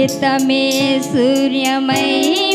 चित्तमे सूर्यमयी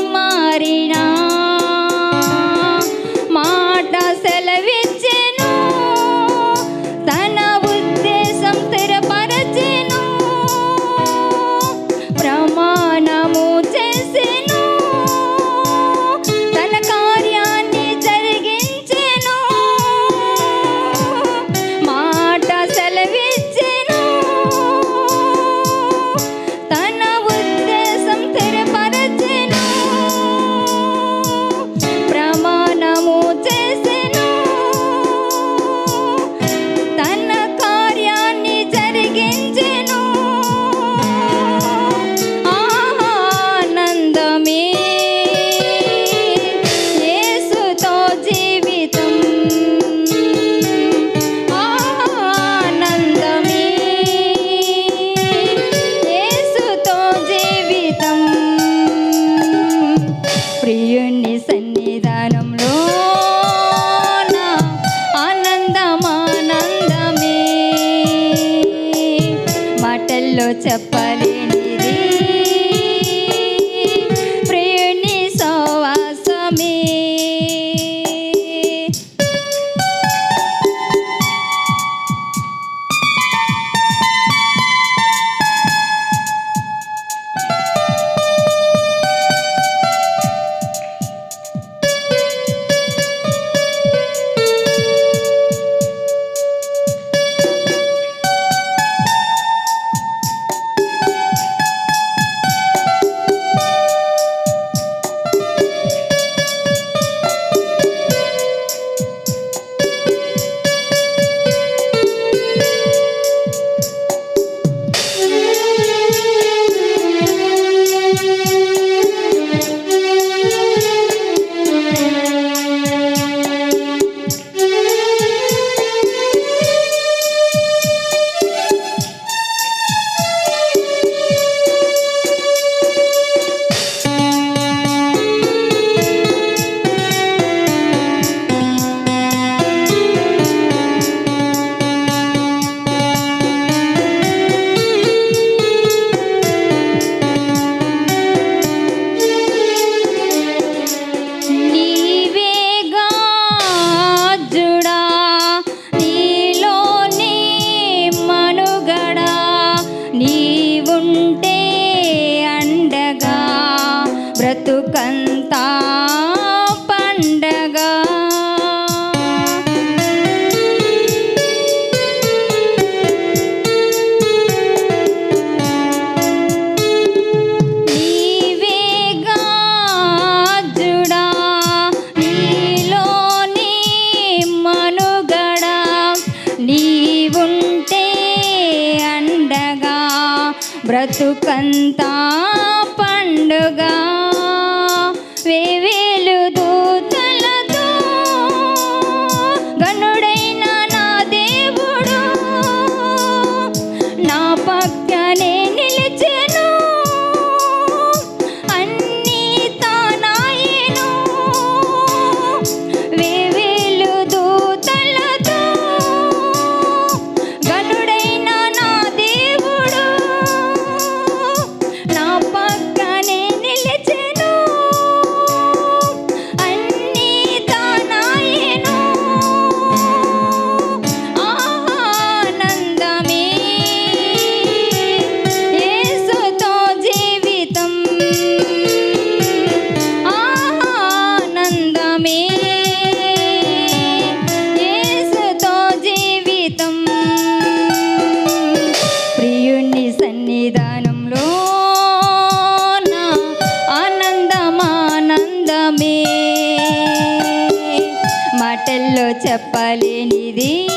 మాటల్లో చెప్పలేనిది.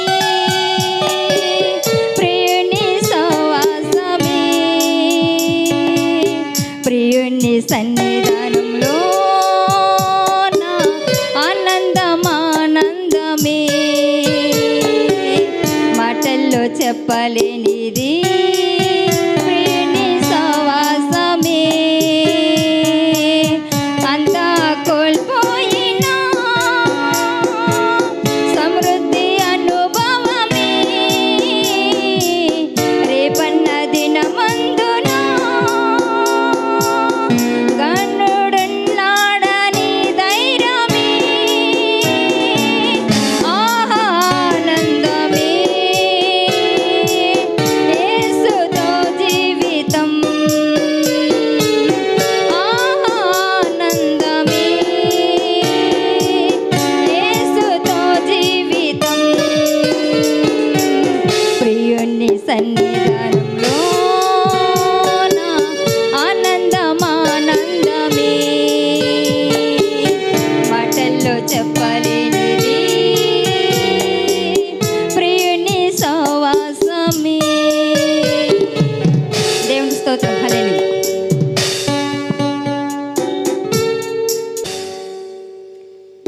ప్రియుని సవాసమే. ప్రియుని సన్నిధానంలో ఆనందమానందమే. మాటల్లో చెప్పలేని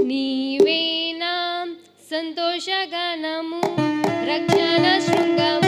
నీవేనా సంతోషగణము రక్షణ శృంగము